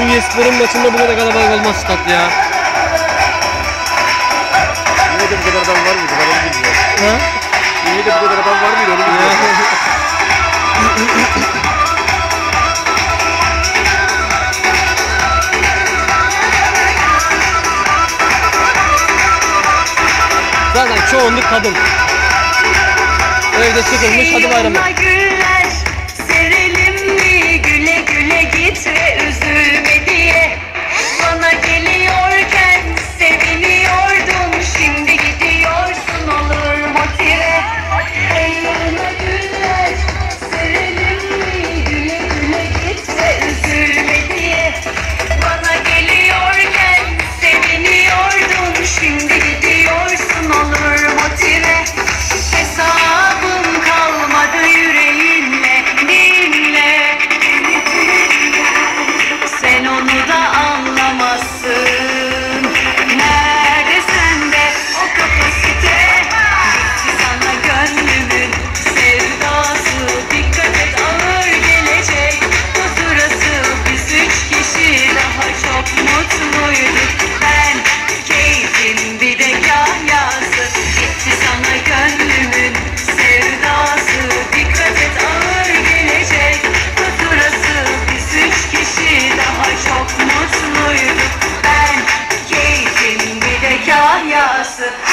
Ünye Spor'un maçında bu kadar kalabalık olmaz stat ya. Ünye'de bu kadar adam var mıydı? Ben onu bilmiyorum. Ha? Ünye'de bu kadar adam var mıydı? Onu bilmiyorum. Zaten çoğunluk kadın. Evde sıkılmış hadi bayramı. Justin